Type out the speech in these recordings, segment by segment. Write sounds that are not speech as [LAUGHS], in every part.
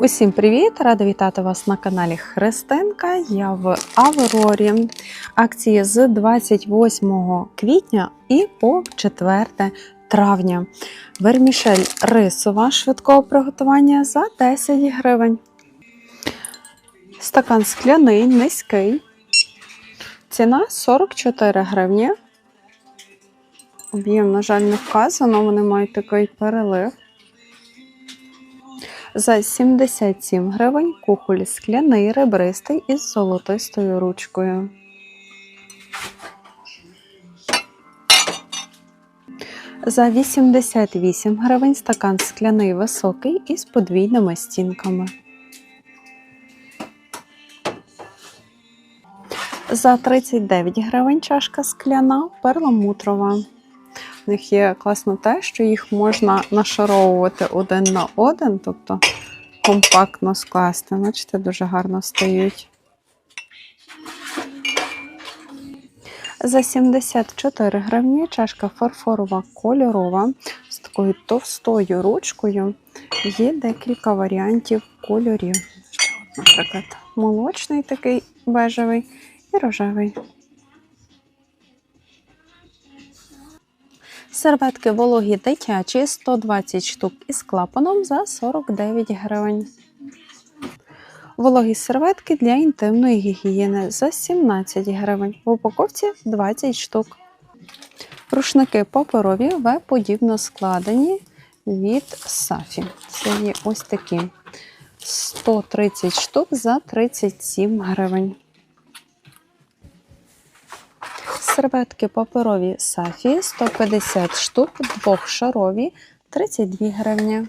Усім привіт! Рада вітати вас на каналі Христинка. Я в Аврорі. Акції з 28 квітня і по 4 травня. Вермішель рисова швидкого приготування за 10 гривень. Стакан скляний, низький. Ціна 44 гривні. Об'єм, на жаль, не вказано, вони мають такий перелив. За 77 гривень кухоль скляний ребристий із золотистою ручкою. За 88 гривень стакан скляний високий із подвійними стінками. За 39 гривень чашка скляна перламутрова. В них є класно те, що їх можна нашаровувати один на один, тобто компактно скласти. Бачите, дуже гарно стають. За 74 гривні чашка фарфорова кольорова з такою товстою ручкою. Є декілька варіантів кольорів. Наприклад, молочний такий бежевий і рожевий. Серветки вологі дитячі 120 штук із клапаном за 49 гривень. Вологі серветки для інтимної гігієни за 17 гривень. В упаковці 20 штук. Рушники паперові В подібно складені від Сафі. Це є ось такі 130 штук за 37 гривень. Серветки паперові Сафі 150 штук, двохшарові 32 гривні.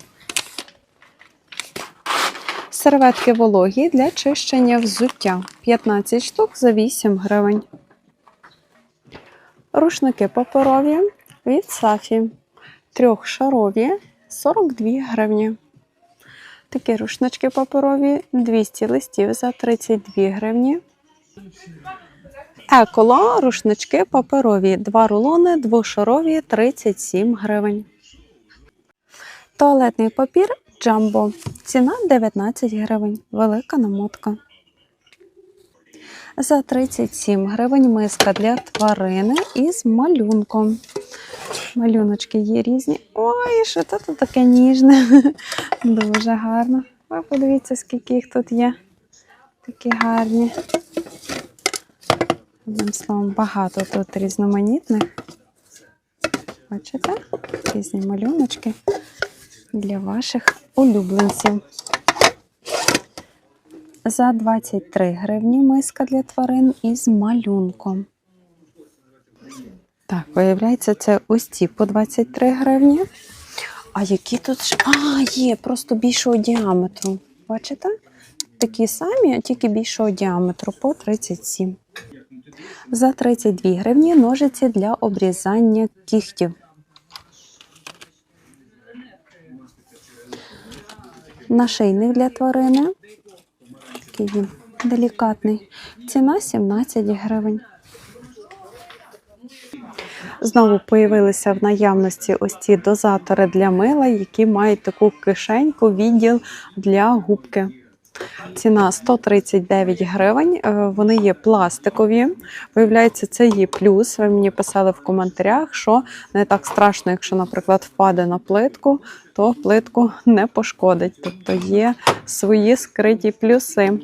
Серветки вологі для чищення взуття 15 штук за 8 гривень. Рушники паперові від Сафі трьохшарові 42 гривні. Такі рушнички паперові 200 листів за 32 гривні. Еколо, рушнички паперові, два рулони, двошарові 37 гривень. Туалетний папір Джамбо. Ціна 19 гривень. Велика намотка. За 37 гривень миска для тварини із малюнком. Малюночки є різні. Ой, що це тут таке ніжне. [LAUGHS] Дуже гарно. Ви подивіться, скільки їх тут є. Такі гарні. Одним словом, багато тут різноманітних. Бачите? Різні малюночки для ваших улюбленців. За 23 гривні миска для тварин із малюнком. Так, виявляється, це ось ці по 23 гривні. А які тут. ж- А, є, просто більшого діаметру. Бачите? Такі самі, а тільки більшого діаметру по 37. За 32 гривні ножиці для обрізання кігтів. Нашийник для тварини. Такий він делікатний. Ціна 17 гривень. Знову появилися в наявності ось ці дозатори для мила, які мають таку кишеньку, відділ для губки. Ціна 139 гривень. Е, Вони є пластикові. Виявляється, це є плюс. Ви мені писали в коментарях, що не так страшно, якщо, наприклад, впаде на плитку, то плитку не пошкодить. Тобто є свої скриті плюси.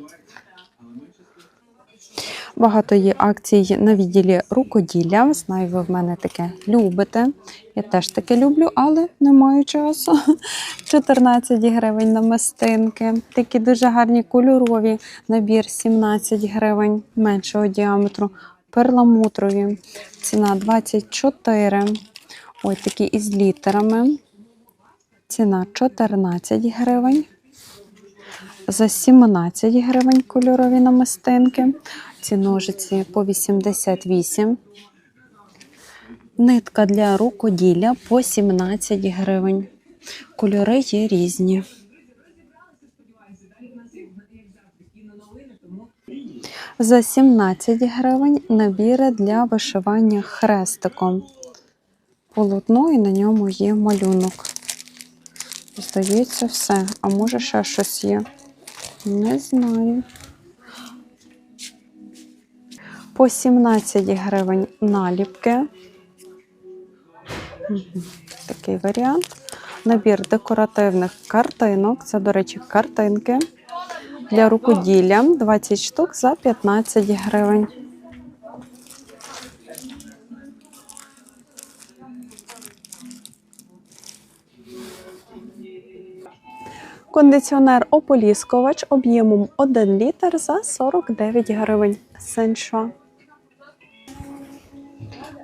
Багато є акцій на відділі рукоділля. Знаю, ви в мене таке любите. Я теж таке люблю, але не маю часу. [LAUGHS] 14 гривень на мистинки. Такі дуже гарні кольорові. Набір 17 гривень меншого діаметру. Перламутрові. Ціна 24. Ой, такі із літерами. Ціна 14 гривень. За 17 гривень кольорові намистинки. Ці ножиці по 88. Нитка для рукоділля по 17 гривень. Кольори є різні. За 17 гривень набіри для вишивання хрестиком. Полотно і на ньому є малюнок. Здається, все. А може ще щось є? Не знаю. По 17 гривень наліпки. Такий варіант. Набір декоративних картинок. Це, до речі, картинки для рукоділля. 20 штук за 15 гривень. Кондиціонер ополіскувач об'ємом 1 літр за 49 гривень. Сеншо.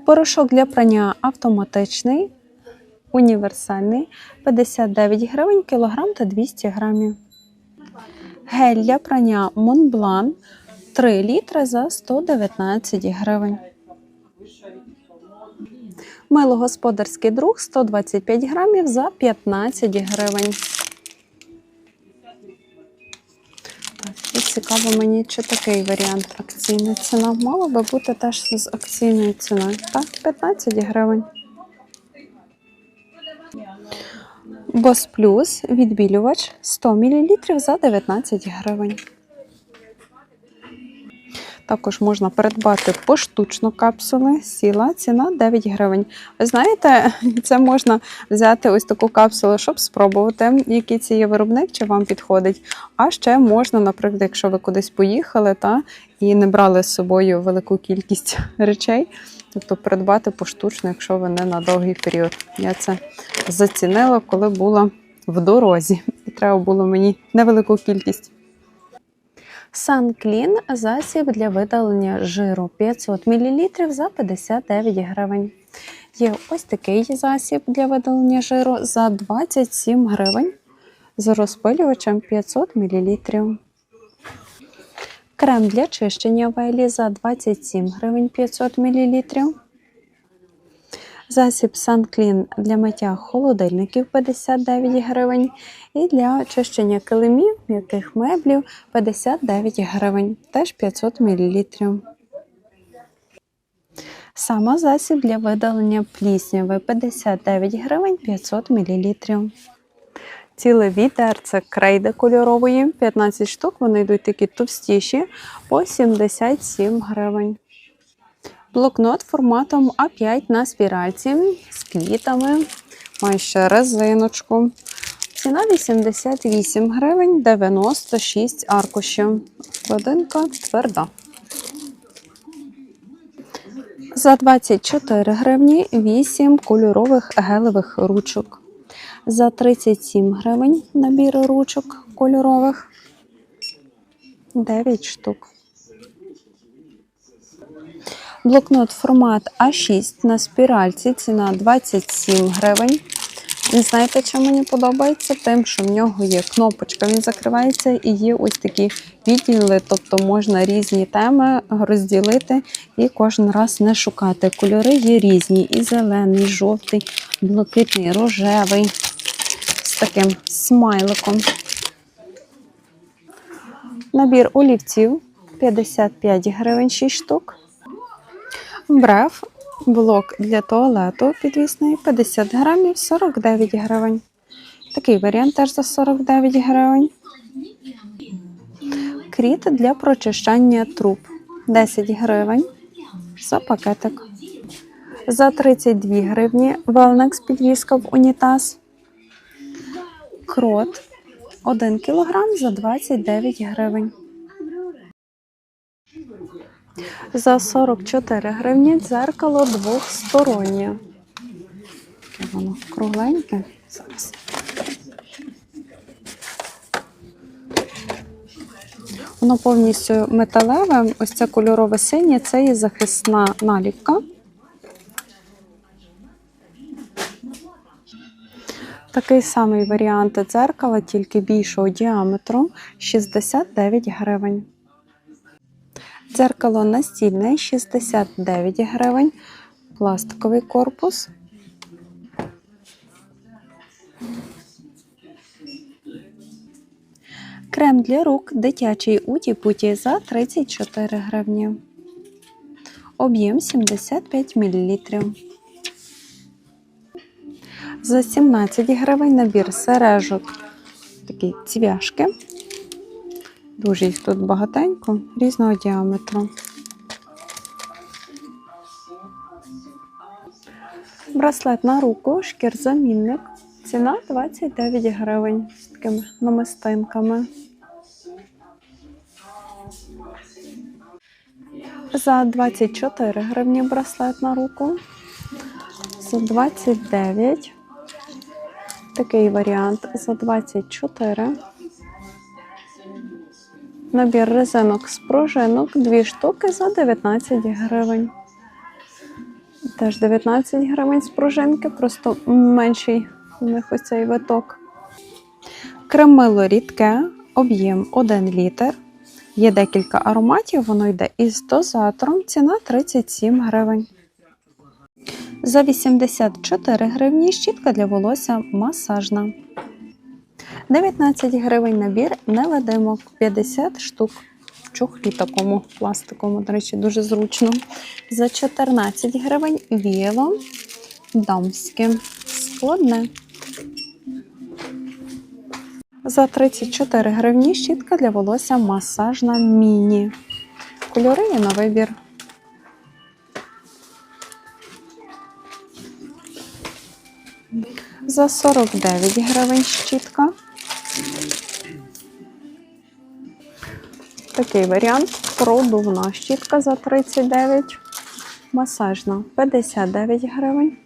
Порошок для прання автоматичний, універсальний 59 гривень кілограм та 200 грамів. Гель для прання Montblanc 3 літри за 119 гривень. Мило господарський друг 125 грамів за 15 гривень. І цікаво мені, чи такий варіант акційна ціна. Мала би бути теж з акційною ціною. Так, 15 гривень. Бос плюс відбілювач 100 мл за 19 гривень. Також можна придбати поштучно капсули. Сіла ціна 9 гривень. Ви знаєте, [LAUGHS] це можна взяти ось таку капсулу, щоб спробувати, який це є виробник, чи вам підходить. А ще можна, наприклад, якщо ви кудись поїхали та і не брали з собою велику кількість [LAUGHS] речей, тобто придбати поштучно, якщо ви не на довгий період. Я це зацінила, коли була в дорозі, і треба було мені невелику кількість. SunClean – засіб для видалення жиру 500 мл за 59 гривень. Є ось такий засіб для видалення жиру за 27 гривень з розпилювачем 500 мл. Крем для чищення вайлі за 27 гривень 500 мл. Засіб SunClean для миття холодильників 59 гривень. І для очищення килимів, м'яких меблів 59 гривень, теж 500 мл. Сама засіб для видалення плісняви 59 гривень 500 мл. Ціле відерце крейди кольорової 15 штук, вони йдуть такі товстіші по 77 гривень. Блокнот форматом А5 на спіральці з квітами. Має ще резиночку. Ціна 88 гривень 96 аркушів. Складинка тверда. За 24 гривні 8 кольорових гелевих ручок. За 37 гривень набір ручок кольорових 9 штук. Блокнот формат А6 на спіральці. Ціна 27 гривень. І знаєте, що мені подобається? Тим, що в нього є кнопочка, він закривається і є ось такі відділи, тобто можна різні теми розділити і кожен раз не шукати. Кольори є різні: і зелений, і жовтий, блакитний, рожевий, з таким смайликом. Набір олівців 55 гривень 6 штук. Бреф блок для туалету підвісний 50 грамів 49 гривень. Такий варіант теж за 49 гривень. Кріт для прочищання труб 10 гривень за пакетик. За 32 гривні Велнекс підвіска в унітаз. Крот 1 кг за 29 гривень. За 44 гривні дзеркало двохстороннє. Таке воно кругленьке. Зараз. Воно повністю металеве. Ось це кольорове синє, це і захисна наліпка. Такий самий варіант дзеркала, тільки більшого діаметру 69 гривень. Дзеркало настільне 69 гривень, пластиковий корпус. Крем для рук дитячий уті-путі за 34 гривні. Об'єм 75 мл. За 17 гривень набір сережок. Такі цвяшки. Дуже їх тут багатенько, різного діаметру. Браслет на руку, шкірзамінник. Ціна 29 гривень з такими намистинками. За 24 гривні браслет на руку. За 29. Такий варіант за 24. Набір резинок з пружинок, дві штуки за 19 гривень. Теж 19 гривень з пружинки, просто менший у них ось цей виток. Кремило рідке, об'єм 1 літр. Є декілька ароматів, воно йде із дозатором. Ціна 37 гривень. За 84 гривні щітка для волосся масажна. 19 гривень набір невидимок, 50 штук в чохлі такому пластиковому, до речі, дуже зручно. За 14 гривень віяло дамське складне. За 34 гривні щітка для волосся масажна міні. Кольори є на вибір. За 49 гривень щітка. Такий варіант. Продувна щітка за 39. Масажна 59 гривень.